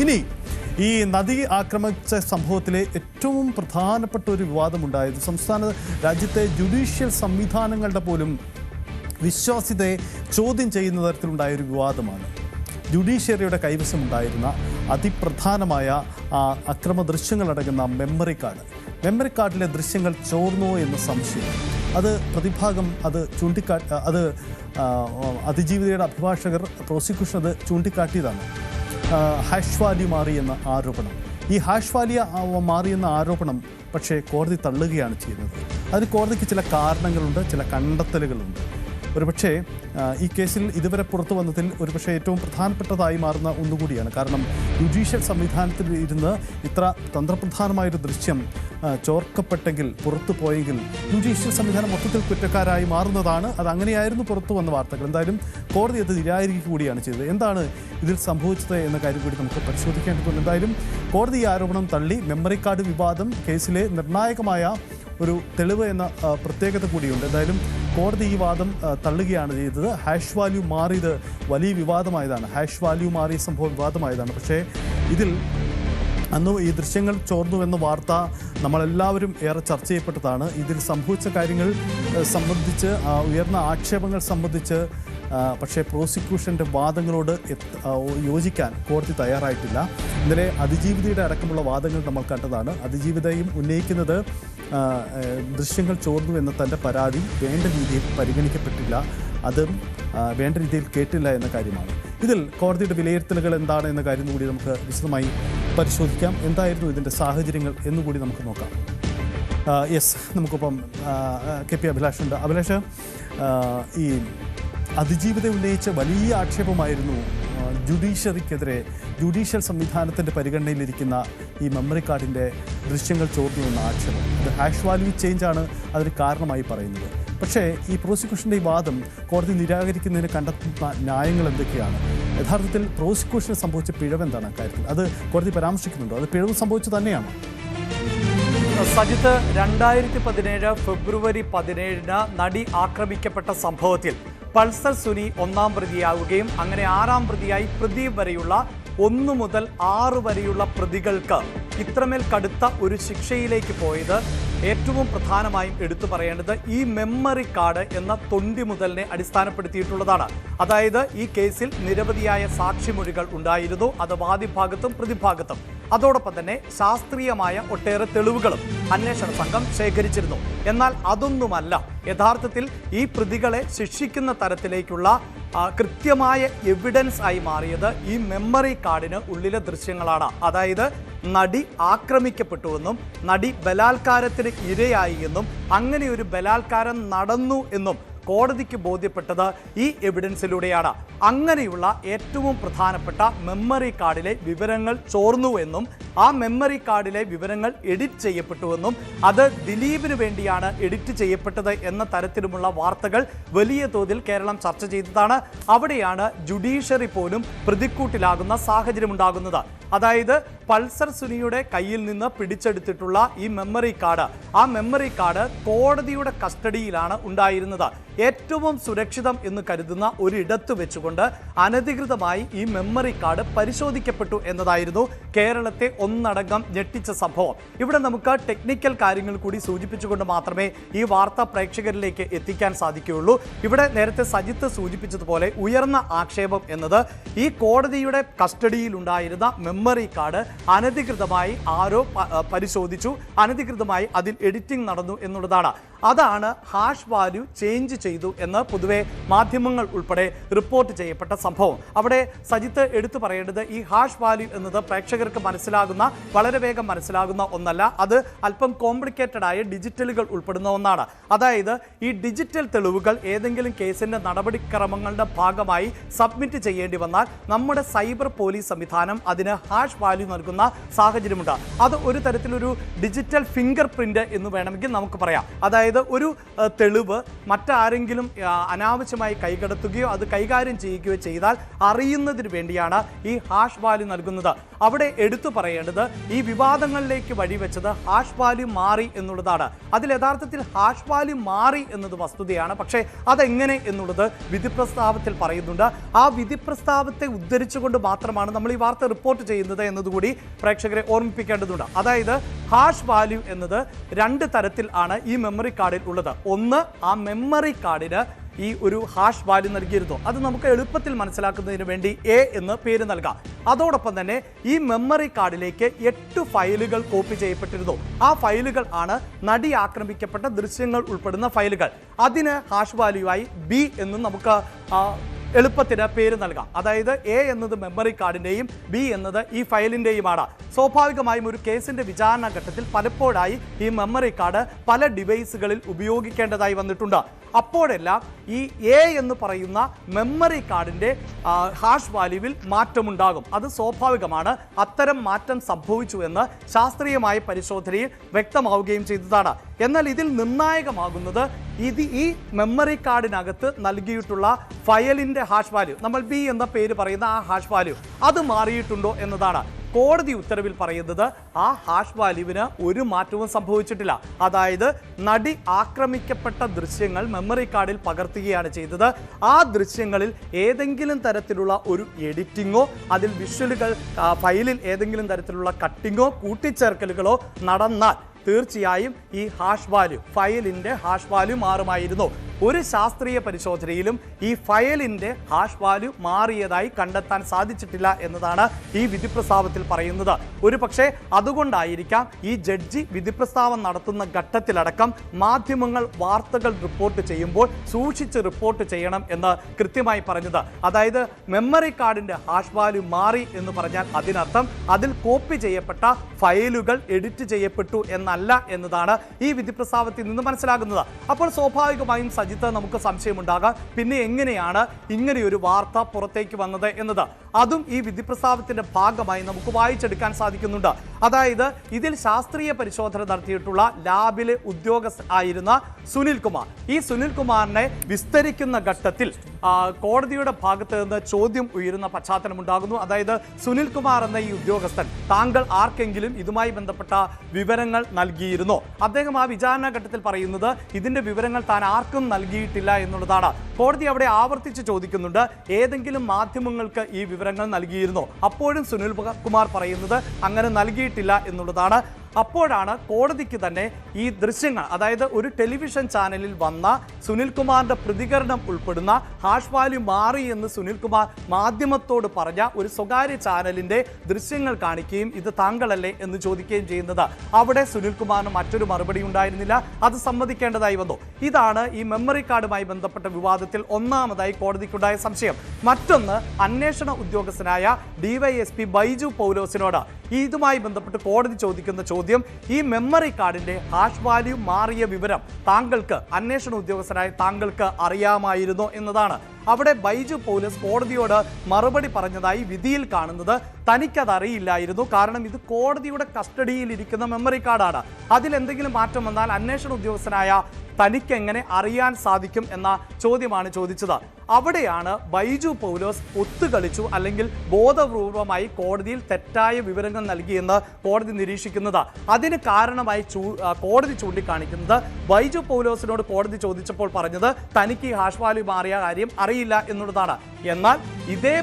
ഇനി ഈ നദി ആക്രമിച്ച സംഭവത്തിലെ ഏറ്റവും പ്രധാനപ്പെട്ട ഒരു വിവാദമുണ്ടായത് സംസ്ഥാന രാജ്യത്തെ ജുഡീഷ്യൽ സംവിധാനങ്ങളുടെ പോലും വിശ്വാസ്യതയെ ചോദ്യം ചെയ്യുന്ന തരത്തിലുണ്ടായ ഒരു വിവാദമാണ്. ജുഡീഷ്യറിയുടെ കൈവശമുണ്ടായിരുന്ന അതിപ്രധാനമായ അക്രമ ദൃശ്യങ്ങളടങ്ങുന്ന മെമ്മറി കാർഡ് മെമ്മറി കാർഡിലെ ദൃശ്യങ്ങൾ ചോർന്നോ എന്ന സംശയം. അത് പ്രതിഭാഗം അത് ചൂണ്ടിക്കാ അത് അതിജീവിതയുടെ അഭിഭാഷകർ പ്രോസിക്യൂഷൻ അത് ചൂണ്ടിക്കാട്ടിയതാണ്. ഹാഷ് വാല്യൂ മാറി എന്ന ആരോപണം. ഈ ഹാഷ് വാല്യ എന്ന മാറിയെന്ന ആരോപണം പക്ഷേ കോടതി തള്ളുകയാണ് ചെയ്യുന്നത്. അതിന് കോടതിക്ക് ചില കാരണങ്ങളുണ്ട് ചില കണ്ടെത്തലുകളുണ്ട്. ഒരുപക്ഷേ ഈ കേസിൽ ഇതുവരെ പുറത്തു വന്നതിൽ ഒരുപക്ഷെ ഏറ്റവും പ്രധാനപ്പെട്ടതായി മാറുന്ന ഒന്നുകൂടിയാണ്. കാരണം ജുഡീഷ്യൽ സംവിധാനത്തിൽ ഇരുന്ന് ഇത്ര തന്ത്രപ്രധാനമായൊരു ദൃശ്യം ചോർക്കപ്പെട്ടെങ്കിൽ പുറത്തു പോയെങ്കിൽ ജുഡീഷ്യൽ സംവിധാനം മൊത്തത്തിൽ കുറ്റക്കാരായി മാറുന്നതാണ്. അത് അങ്ങനെയായിരുന്നു പുറത്തു വന്ന വാർത്തകൾ. എന്തായാലും കോടതി അത് നിരാകരിക്കുക കൂടിയാണ് ചെയ്തത്. എന്താണ് ഇതിൽ സംഭവിച്ചത് എന്ന കാര്യം കൂടി നമുക്ക് പരിശോധിക്കേണ്ടതുണ്ട്. എന്തായാലും കോടതി ആരോപണം തള്ളി. മെമ്മറി കാർഡ് വിവാദം കേസിലെ നിർണായകമായ ഒരു തെളിവ് എന്ന പ്രത്യേകത കൂടിയുണ്ട്. എന്തായാലും കോടതി ഈ വാദം തള്ളുകയാണ് ചെയ്തത്. ഹാഷ് വാല്യൂ മാറിയത് വലിയ വിവാദമായതാണ്. ഹാഷ് വാല്യൂ മാറിയ സംഭവം വിവാദമായതാണ്. പക്ഷേ ഇതിൽ അന്ന് ഈ ദൃശ്യങ്ങൾ ചോർന്നു എന്ന വാർത്ത നമ്മളെല്ലാവരും ഏറെ ചർച്ച ചെയ്യപ്പെട്ടതാണ്. ഇതിൽ സംഭവിച്ച കാര്യങ്ങൾ സംബന്ധിച്ച് ഉയർന്ന ആക്ഷേപങ്ങൾ സംബന്ധിച്ച് പക്ഷേ പ്രോസിക്യൂഷന്റെ വാദങ്ങളോട് യോജിക്കാൻ കോടതി തയ്യാറായിട്ടില്ല. ഇന്നലെ അതിജീവിതയുടെ അടക്കമുള്ള വാദങ്ങൾ നമ്മൾ കണ്ടതാണ്. അതിജീവിതയും ഉന്നയിക്കുന്നത് ദൃശ്യങ്ങൾ ചോർന്നു എന്ന തന്റെ പരാതി വേണ്ട രീതിയിൽ പരിഗണിക്കപ്പെട്ടില്ല. അതും വേണ്ട രീതിയിൽ കേട്ടില്ല എന്ന കാര്യമാണ്. ഇതിൽ കോടതിയുടെ വിലയിരുത്തലുകൾ എന്താണ് എന്ന കാര്യം കൂടി നമുക്ക് വിശദമായി പരിശോധിക്കാം. എന്തായിരുന്നു ഇതിന്റെ സാഹചര്യങ്ങൾ എന്നുകൂടി നമുക്ക് നോക്കാം. യെസ് നമുക്കിപ്പം കെ പി അഭിലാഷുണ്ട് അഭിലാഷ് ഈ അതിജീവിത ഉന്നയിച്ച വലിയ ആക്ഷേപമായിരുന്നു ജുഡീഷ്യറിക്കെതിരെ ജുഡീഷ്യൽ സംവിധാനത്തിന്റെ പരിഗണനയിലിരിക്കുന്ന ഈ മെമ്മറി കാർഡിന്റെ ദൃശ്യങ്ങൾ ചോർന്നു എന്ന ആക്ഷേപം. ഇത് ഹാഷ് വാല്യൂ ചേഞ്ചാണ് അതിന് കാരണമായി പറയുന്നത്. പക്ഷേ ഈ പ്രോസിക്യൂഷന്റെ ഈ വാദം കോടതി നിരാകരിക്കുന്നതിന് കണ്ടെത്തുന്ന ന്യായങ്ങൾ എന്തൊക്കെയാണ്? യഥാർത്ഥത്തിൽ പ്രോസിക്യൂഷന് സംഭവിച്ച പിഴവ് എന്താണ് കാര്യത്തിൽ അത് കോടതി പരാമർശിക്കുന്നുണ്ടോ? അത് പിഴവ് സംഭവിച്ചു തന്നെയാണ്? സജിത്ത് രണ്ടായിരത്തി പതിനേഴ് ഫെബ്രുവരി പതിനേഴിന് നടി ആക്രമിക്കപ്പെട്ട സംഭവത്തിൽ പൾസർ സുനി ഒന്നാം പ്രതിയാവുകയും അങ്ങനെ ആറാം പ്രതിയായി പ്രദീപ് വരെയുള്ള ഒന്നു മുതൽ ആറ് വരെയുള്ള പ്രതികൾക്ക് ഇത്രമേൽ കടുത്ത ഒരു ശിക്ഷയിലേക്ക് പോയത് ഏറ്റവും പ്രധാനമായും എടുത്തു പറയേണ്ടത് ഈ മെമ്മറി കാർഡ് എന്ന തൊണ്ടി മുതലിനെ അടിസ്ഥാനപ്പെടുത്തിയിട്ടുള്ളതാണ്. അതായത് ഈ കേസിൽ നിരവധിയായ സാക്ഷിമൊഴികൾ ഉണ്ടായിരുന്നു. അത് വാദിഭാഗത്തും പ്രതിഭാഗത്തും അതോടൊപ്പം തന്നെ ശാസ്ത്രീയമായ ഒട്ടേറെ തെളിവുകളും അന്വേഷണ സംഘം ശേഖരിച്ചിരുന്നു. എന്നാൽ അതൊന്നുമല്ല. യഥാർത്ഥത്തിൽ ഈ പ്രതികളെ ശിക്ഷിക്കുന്ന തരത്തിലേക്കുള്ള കൃത്യമായ എവിഡൻസ് ആയി മാറിയത് ഈ മെമ്മറി കാർഡിന് ഉള്ളിലെ ദൃശ്യങ്ങളാണ്. അതായത് നടി ആക്രമിക്കപ്പെട്ടുവെന്നും നടി ബലാത്കാരത്തിന് ഇരയായി എന്നും അങ്ങനെ ഒരു ബലാത്കാരം നടന്നു എന്നും കോടതിക്ക് ബോധ്യപ്പെട്ടത് ഈ എവിഡൻസിലൂടെയാണ് അങ്ങനെയുള്ള ഏറ്റവും പ്രധാനപ്പെട്ട മെമ്മറി കാർഡിലെ വിവരങ്ങൾ ചോർന്നുവെന്നും ആ മെമ്മറി കാർഡിലെ വിവരങ്ങൾ എഡിറ്റ് ചെയ്യപ്പെട്ടുവെന്നും അത് ദിലീപിന് വേണ്ടിയാണ് എഡിറ്റ് ചെയ്യപ്പെട്ടത് എന്ന തരത്തിലുമുള്ള വാർത്തകൾ വലിയ തോതിൽ കേരളം ചർച്ച ചെയ്തതാണ്. അവിടെയാണ് ജുഡീഷ്യറി പോലും പ്രതിക്കൂട്ടിലാകുന്ന സാഹചര്യം ഉണ്ടാകുന്നത് അതായത് പൾസർ സുനിയുടെ കയ്യിൽ നിന്ന് പിടിച്ചെടുത്തിട്ടുള്ള ഈ മെമ്മറി കാർഡ് ആ മെമ്മറി കാർഡ് കോടതിയുടെ കസ്റ്റഡിയിലാണ് ഉണ്ടായിരുന്നത്. ഏറ്റവും സുരക്ഷിതം എന്ന് കരുതുന്ന ഒരിടത്ത് വെച്ചുകൊണ്ട് അനധികൃതമായി ഈ മെമ്മറി കാർഡ് പരിശോധിക്കപ്പെട്ടു എന്നതായിരുന്നു കേരളത്തെ ഒന്നടങ്കം ഞെട്ടിച്ച സംഭവം. ഇവിടെ നമുക്ക് ടെക്നിക്കൽ കാര്യങ്ങൾ കൂടി സൂചിപ്പിച്ചുകൊണ്ട് മാത്രമേ ഈ വാർത്ത പ്രേക്ഷകരിലേക്ക് എത്തിക്കാൻ സാധിക്കുകയുള്ളൂ. ഇവിടെ നേരത്തെ സജിത്ത് സൂചിപ്പിച്ചതുപോലെ ഉയർന്ന ആക്ഷേപം എന്നത് ഈ കോടതിയുടെ കസ്റ്റഡിയിൽ ഉണ്ടായിരുന്ന മെമ്മറി കാർഡ് അനധികൃതമായി ആരോ പരിശോധിച്ചു. അനധികൃതമായി അതിൽ എഡിറ്റിംഗ് നടന്നു എന്നുള്ളതാണ്. അതാണ് ഹാഷ് വാല്യൂ ചേഞ്ച് ചെയ്തു എന്ന് പൊതുവെ മാധ്യമങ്ങൾ ഉൾപ്പെടെ റിപ്പോർട്ട് ചെയ്യപ്പെട്ട സംഭവം. അവിടെ സജിത്ത് എടുത്തു പറയേണ്ടത് ഈ ഹാഷ് വാല്യൂ എന്നത് പ്രേക്ഷകർക്ക് മനസ്സിലാകുന്ന വളരെ വേഗം മനസ്സിലാകുന്ന ഒന്നല്ല. അത് അല്പം കോംപ്ലിക്കേറ്റഡ് ആയ ഡിജിറ്റലുകൾ ഉൾപ്പെടുന്ന ഒന്നാണ്. അതായത് ഈ ഡിജിറ്റൽ തെളിവുകൾ ഏതെങ്കിലും കേസിന്റെ നടപടിക്രമങ്ങളുടെ ഭാഗമായി സബ്മിറ്റ് ചെയ്യേണ്ടി വന്നാൽ നമ്മുടെ സൈബർ പോലീസ് സംവിധാനം അതിന് ഹാഷ് വാല്യൂ നൽകുന്ന സാഹചര്യമുണ്ട്. അത് ഒരു തരത്തിലൊരു ഡിജിറ്റൽ ഫിംഗർ പ്രിന്റ് എന്ന് വേണമെങ്കിൽ നമുക്ക് പറയാം. അതായത് ഒരു തെളിവ് മറ്റാരെങ്കിലും ആ, അനാവശ്യമായി കൈകടത്തുകയോ അത് കൈകാര്യം ചെയ്യുകയോ ചെയ്താൽ അറിയുന്നതിന് വേണ്ടിയാണ് ഈ ഹാഷ് വാല്യൂ നൽകുന്നത്. അവിടെ എടുത്തു പറയേണ്ടത് ഈ വിവാദങ്ങളിലേക്ക് വഴിവെച്ചത് ഹാഷ് വാല്യൂ മാറി എന്നുള്ളതാണ്. അതിൽ യഥാർത്ഥത്തിൽ ഹാഷ് വാല്യൂ മാറി എന്നത് വസ്തുതയാണ്. പക്ഷേ അതെങ്ങനെ എന്നുള്ളത് വിധി പ്രസ്താവത്തിൽ പറയുന്നുണ്ട്. ആ വിധി പ്രസ്താവത്തെ ഉദ്ധരിച്ചുകൊണ്ട് മാത്രമാണ് നമ്മൾ ഈ വാർത്ത റിപ്പോർട്ട് ചെയ്യുന്നത് എന്നതുകൂടി പ്രേക്ഷകരെ ഓർമ്മിപ്പിക്കേണ്ടതുണ്ട്. അതായത് ഹാഷ് വാല്യൂ എന്നത് രണ്ട് തരത്തിൽ ആണ് ഈ മെമ്മറി കാർഡിൽ ഉള്ളത്. ഒന്ന് ആ മെമ്മറി കാർഡിന് ഈ ഒരു ഹാഷ് വാല്യൂ നൽകിയിരുന്നു. അത് നമുക്ക് എളുപ്പത്തിൽ മനസ്സിലാക്കുന്നതിന് വേണ്ടി എ എന്ന് പേര് നൽകാം. അതോടൊപ്പം തന്നെ ഈ മെമ്മറി കാർഡിലേക്ക് എട്ട് ഫയലുകൾ കോപ്പി ചെയ്യപ്പെട്ടിരുന്നു. ആ ഫയലുകൾ ആണ് നടി ആക്രമിക്കപ്പെട്ട ദൃശ്യങ്ങൾ ഉൾപ്പെടുന്ന ഫയലുകൾ. അതിന് ഹാഷ് വാല്യൂ ആയി ബി എന്നും നമുക്ക് എളുപ്പത്തിന് പേര് നൽകാം. അതായത് എ എന്നത് മെമ്മറി കാർഡിന്റെയും ബി എന്നത് ഈ ഫയലിന്റെയുമാണ് സ്വാഭാവികമായും ഒരു കേസിന്റെ വിചാരണ ഘട്ടത്തിൽ പലപ്പോഴായി ഈ മെമ്മറി കാർഡ് പല ഡിവൈസുകളിൽ ഉപയോഗിക്കേണ്ടതായി വന്നിട്ടുണ്ട്. അപ്പോഴെല്ലാം ഈ എ എന്ന് പറയുന്ന മെമ്മറി കാർഡിന്റെ ഹാഷ് വാല്യൂവിൽ മാറ്റമുണ്ടാകും. അത് സ്വാഭാവികമാണ്. അത്തരം മാറ്റം സംഭവിച്ചു എന്ന് ശാസ്ത്രീയമായ പരിശോധനയിൽ വ്യക്തമാവുകയും ചെയ്തതാണ്. എന്നാൽ ഇതിൽ നിർണായകമാകുന്നത് ഇത് ഈ മെമ്മറി കാർഡിനകത്ത് നൽകിയിട്ടുള്ള ഫയലിന്റെ ഹാഷ് വാല്യൂ നമ്മൾ ബി എന്ന പേര് പറയുന്ന ആ ഹാഷ് വാല്യൂ അത് മാറിയിട്ടുണ്ടോ എന്നതാണ്. കോടതി ഉത്തരവിൽ പറയുന്നത് ആ ഹാഷ് വാല്യൂവിന് ഒരു മാറ്റവും സംഭവിച്ചിട്ടില്ല. അതായത് നടി ആക്രമിക്കപ്പെട്ട ദൃശ്യങ്ങൾ മെമ്മറി കാർഡിൽ പകർത്തുകയാണ് ചെയ്തത്. ആ ദൃശ്യങ്ങളിൽ ഏതെങ്കിലും തരത്തിലുള്ള ഒരു എഡിറ്റിങ്ങോ അതിൽ വിഷ്വലുകൾ ഫയലിൽ ഏതെങ്കിലും തരത്തിലുള്ള കട്ടിങ്ങോ കൂട്ടിച്ചേർക്കലുകളോ നടന്നാൽ തീർച്ചയായും ഈ ഹാഷ് വാല്യൂ ഫയലിന്റെ ഹാഷ് വാല്യൂ മാറുമായിരുന്നു. ഒരു ശാസ്ത്രീയ പരിശോധനയിലും ഈ ഫയലിന്റെ ഹാഷ് വാല്യൂ മാറിയതായി കണ്ടെത്താൻ സാധിച്ചിട്ടില്ല എന്നതാണ് ഈ വിധിപ്രസ്താവത്തിൽ പറയുന്നത്. ഒരു പക്ഷേ അതുകൊണ്ടായിരിക്കാം ഈ ജഡ്ജി വിധിപ്രസ്താവം നടത്തുന്ന ഘട്ടത്തിലടക്കം മാധ്യമങ്ങൾ വാർത്തകൾ റിപ്പോർട്ട് ചെയ്യുമ്പോൾ സൂക്ഷിച്ച് റിപ്പോർട്ട് ചെയ്യണം എന്ന് കൃത്യമായി പറഞ്ഞത്. അതായത് മെമ്മറി കാർഡിന്റെ ഹാഷ് വാല്യൂ മാറി എന്ന് പറഞ്ഞാൽ അതിനർത്ഥം അതിൽ കോപ്പി ചെയ്യപ്പെട്ട ഫയലുകൾ എഡിറ്റ് ചെയ്യപ്പെട്ടു എന്നല്ല എന്നതാണ് ഈ വിധി പ്രസ്താവത്തിൽ നിന്ന് മനസ്സിലാകുന്നത്. അപ്പോൾ സ്വാഭാവികമായും സജിത്ത് നമുക്ക് സംശയമുണ്ടാകാം. പിന്നെ എങ്ങനെയാണ് ഇങ്ങനെയൊരു വാർത്ത പുറത്തേക്ക് വന്നത് എന്നത്? അതും ഈ വിധി പ്രസ്താവത്തിന്റെ ഭാഗമായി നമുക്ക് വായിച്ചെടുക്കാൻ സാധിക്കുന്നുണ്ട്. അതായത് ഇതിൽ ശാസ്ത്രീയ പരിശോധന നടത്തിയിട്ടുള്ള ലാബിലെ ഉദ്യോഗസ്ഥ ആയിരുന്ന സുനിൽ കുമാർ. ഈ സുനിൽ കുമാറിനെ വിസ്തരിക്കുന്ന ഘട്ടത്തിൽ കോടതിയുടെ ഭാഗത്ത് നിന്ന് ചോദ്യം ഉയരുന്ന പശ്ചാത്തലം ഉണ്ടാകുന്നു. അതായത് സുനിൽ കുമാർ എന്ന ഈ ഉദ്യോഗസ്ഥൻ താങ്കൾ ആർക്കെങ്കിലും ഇതുമായി ബന്ധപ്പെട്ട വിവരങ്ങൾ നൽകിയിരുന്നോ? അദ്ദേഹം ആ വിചാരണ ഘട്ടത്തിൽ പറയുന്നത് ഇതിന്റെ വിവരങ്ങൾ താൻ ആർക്കും നൽകിയിട്ടില്ല എന്നുള്ളതാണ്. കോടതി അവിടെ ആവർത്തിച്ച് ചോദിക്കുന്നുണ്ട് ഏതെങ്കിലും മാധ്യമങ്ങൾക്ക് ഈ വിവരങ്ങൾ നൽകിയിരുന്നോ. അപ്പോഴും സുനിൽ കുമാർ പറയുന്നത് അങ്ങനെ നൽകിയിട്ടില്ല എന്നുള്ളതാണ് അപ്പോഴാണ് കോടതിക്ക് തന്നെ ഈ ദൃശ്യങ്ങൾ അതായത് ഒരു ടെലിവിഷൻ ചാനലിൽ വന്ന സുനിൽകുമാറിന്റെ പ്രതികരണം ഉൾപ്പെടുന്ന ഹാഷ് വാല്യൂ മാറി എന്ന് സുനിൽകുമാർ മാധ്യമത്തോട് പറഞ്ഞ ഒരു സ്വകാര്യ ചാനലിന്റെ ദൃശ്യങ്ങൾ കാണിക്കുകയും ഇത് താങ്കളല്ലേ എന്ന് ചോദിക്കുകയും ചെയ്യുന്നത്. അവിടെ സുനിൽകുമാറിന് മറ്റൊരു മറുപടി ഉണ്ടായിരുന്നില്ല. അത് സമ്മതിക്കേണ്ടതായി വന്നു. ഇതാണ് ഈ മെമ്മറി കാർഡുമായി ബന്ധപ്പെട്ട വിവാദത്തിൽ ഒന്നാമതായി കോടതിക്കുണ്ടായ സംശയം. മറ്റൊന്ന് അന്വേഷണ ഉദ്യോഗസ്ഥനായ ഡിവൈഎസ്പി ബൈജു പൗലോസിനോട്. ഇതുമായി ബന്ധപ്പെട്ട് കോടതി ചോദിക്കുന്ന ചോദ്യം ഈ മെമ്മറി കാർഡിന്റെ ഹാഷ് വാല്യൂ മാറിയ വിവരം താങ്കൾക്ക് അന്വേഷണ ഉദ്യോഗസ്ഥനായ താങ്കൾക്ക് അറിയാമായിരുന്നോ എന്നതാണ്. അവിടെ ബൈജു പോലീസ് കോടതിയോട് മറുപടി പറഞ്ഞതായി വിധിയിൽ കാണുന്നത് തനിക്കത് അറിയില്ലായിരുന്നു കാരണം ഇത് കോടതിയുടെ കസ്റ്റഡിയിൽ ഇരിക്കുന്ന മെമ്മറി കാർഡാണ് അതിൽ എന്തെങ്കിലും മാറ്റം വന്നാൽ അന്വേഷണ ഉദ്യോഗസ്ഥനായ തനിക്ക് എങ്ങനെ അറിയാൻ സാധിക്കും എന്ന ചോദ്യമാണ് ചോദിച്ചത്. അവിടെയാണ് ബൈജു പൗലോസ് ഒത്തുകളിച്ചു അല്ലെങ്കിൽ ബോധപൂർവമായി കോടതിയിൽ തെറ്റായ വിവരങ്ങൾ നൽകിയെന്ന് കോടതി നിരീക്ഷിക്കുന്നത്. അതിന് കാരണമായി കോടതി ചൂണ്ടിക്കാണിക്കുന്നത് ബൈജു പൗലോസിനോട് കോടതി ചോദിച്ചപ്പോൾ പറഞ്ഞത് തനിക്ക് ഈ ഹാഷ്വാലി മാറിയ കാര്യം അറിയില്ല എന്നുള്ളതാണ്. എന്നാൽ ഇതേ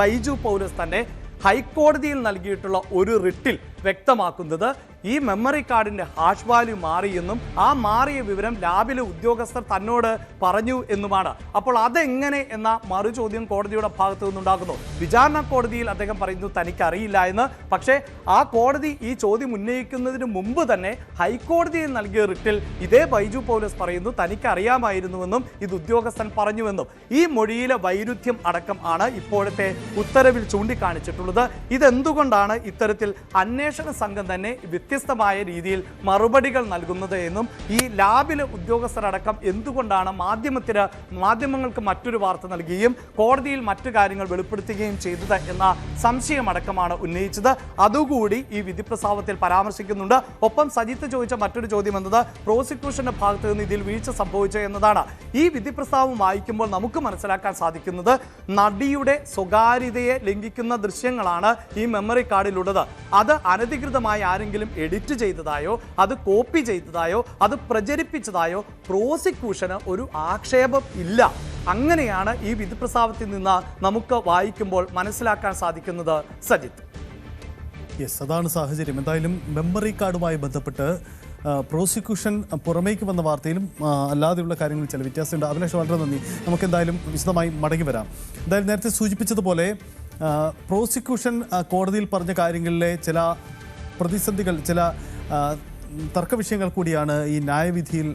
ബൈജു പൗലോസ് തന്നെ ഹൈക്കോടതിയിൽ നൽകിയിട്ടുള്ള ഒരു റിട്ടിൽ വ്യക്തമാക്കുന്നത് ഈ മെമ്മറി കാർഡിന്റെ ഹാഷ് വാല്യൂ മാറിയെന്നും ആ മാറിയ വിവരം ലാബിലെ ഉദ്യോഗസ്ഥർ തന്നോട് പറഞ്ഞു എന്നുമാണ്. അപ്പോൾ അതെങ്ങനെ എന്ന മറു ചോദ്യം കോടതിയുടെ ഭാഗത്തു നിന്നുണ്ടാകുന്നു. വിചാരണ കോടതിയിൽ അദ്ദേഹം പറയുന്നു തനിക്ക് അറിയില്ല എന്ന്. പക്ഷേ ആ കോടതി ഈ ചോദ്യം ഉന്നയിക്കുന്നതിന് മുമ്പ് തന്നെ ഹൈക്കോടതിയിൽ നൽകിയ റിട്ടിൽ ഇതേ ബൈജു പൗലസ് പറയുന്നു തനിക്ക് അറിയാമായിരുന്നുവെന്നും ഇത് ഉദ്യോഗസ്ഥൻ പറഞ്ഞുവെന്നും. ഈ മൊഴിയിലെ വൈരുദ്ധ്യം അടക്കം ആണ് ഇപ്പോഴത്തെ ഉത്തരവിൽ ചൂണ്ടിക്കാണിച്ചിട്ടുള്ളത്. ഇതെന്തുകൊണ്ടാണ് ഇത്തരത്തിൽ അന്വേഷണ സംഘം തന്നെ വ്യത്യസ്തമായ രീതിയിൽ മറുപടികൾ നൽകുന്നത് എന്നും ഈ ലാബിലെ ഉദ്യോഗസ്ഥരടക്കം എന്തുകൊണ്ടാണ് മാധ്യമത്തിന് മാധ്യമങ്ങൾക്ക് മറ്റൊരു വാർത്ത നൽകുകയും കോടതിയിൽ മറ്റു കാര്യങ്ങൾ വെളിപ്പെടുത്തുകയും ചെയ്തത് എന്ന സംശയമടക്കമാണ് ഉന്നയിച്ചത്. അതുകൂടി ഈ വിധിപ്രസ്താവത്തിൽ പരാമർശിക്കുന്നുണ്ട്. ഒപ്പം സജിത്ത് ചോദിച്ച മറ്റൊരു ചോദ്യം എന്നത് പ്രോസിക്യൂഷന്റെ ഭാഗത്ത് നിന്ന് ഇതിൽ വീഴ്ച സംഭവിച്ചു എന്നതാണ്. ഈ വിധിപ്രസ്താവം വായിക്കുമ്പോൾ നമുക്ക് മനസ്സിലാക്കാൻ സാധിക്കുന്നത് നടിയുടെ സ്വകാര്യതയെ ലംഘിക്കുന്ന ദൃശ്യങ്ങളാണ് ഈ മെമ്മറി കാർഡിലുള്ളത്. അത് അനധികൃതമായി ആരെങ്കിലും എഡിറ്റ് ചെയ്തതായോ അത് കോപ്പി ചെയ്തതായോ അത് പ്രചരിപ്പിച്ചതായോ പ്രോസിക്യൂഷന് ഒരു ആക്ഷേപം ഇല്ല. അങ്ങനെയാണ് ഈ വിധി പ്രസ്താവത്തിൽ നിന്ന് നമുക്ക് വായിക്കുമ്പോൾ മനസ്സിലാക്കാൻ സാധിക്കുന്നത് സജിത്ത്. യെസ് അതാണ് സാഹചര്യം. എന്തായാലും മെമ്മറി കാർഡുമായി ബന്ധപ്പെട്ട് പ്രോസിക്യൂഷൻ പുറമേക്ക് വന്ന വാർത്തയിലും അല്ലാതെയുള്ള കാര്യങ്ങൾ ചില വ്യത്യാസമുണ്ട്. അഭിലാഷ് വളരെ നന്ദി. നമുക്ക് എന്തായാലും വിശദമായി മടങ്ങി വരാം. എന്തായാലും നേരത്തെ സൂചിപ്പിച്ചതുപോലെ പ്രോസിക്യൂഷൻ കോടതിയിൽ പറഞ്ഞ കാര്യങ്ങളിലെ ചില പ്രതിസന്ധികൾ ചില തർക്ക വിഷയങ്ങൾ കൂടിയാണ് ഈ ന്യായവിധിയിൽ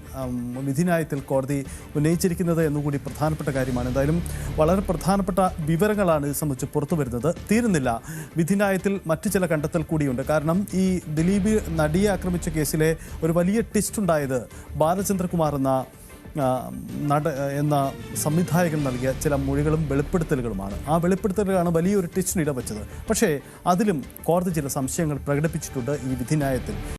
വിധിന്യായത്തിൽ കോടതി ഉന്നയിച്ചിരിക്കുന്നത് എന്നുകൂടി പ്രധാനപ്പെട്ട കാര്യമാണ്. എന്തായാലും വളരെ പ്രധാനപ്പെട്ട വിവരങ്ങളാണ് ഇത് സംബന്ധിച്ച് പുറത്തു വരുന്നത്. തീരുന്നില്ല. വിധിന്യായത്തിൽ മറ്റു ചില കണ്ടെത്തൽ കൂടിയുണ്ട്. കാരണം ഈ ദിലീപ് നടിയെ ആക്രമിച്ച കേസിലെ ഒരു വലിയ ട്വിസ്റ്റ് ഉണ്ടായത് ബാലചന്ദ്രകുമാർ എന്ന നട എന്ന സംവിധായകൻ നൽകിയ ചില മൊഴികളും വെളിപ്പെടുത്തലുകളുമാണ്. ആ വെളിപ്പെടുത്തലുകളാണ് വലിയൊരു ടിച്ചിന് ഇടവച്ചത് പക്ഷേ അതിലും കോടതി ചില സംശയങ്ങൾ പ്രകടിപ്പിച്ചിട്ടുണ്ട് ഈ വിധിന്യായത്തിൽ.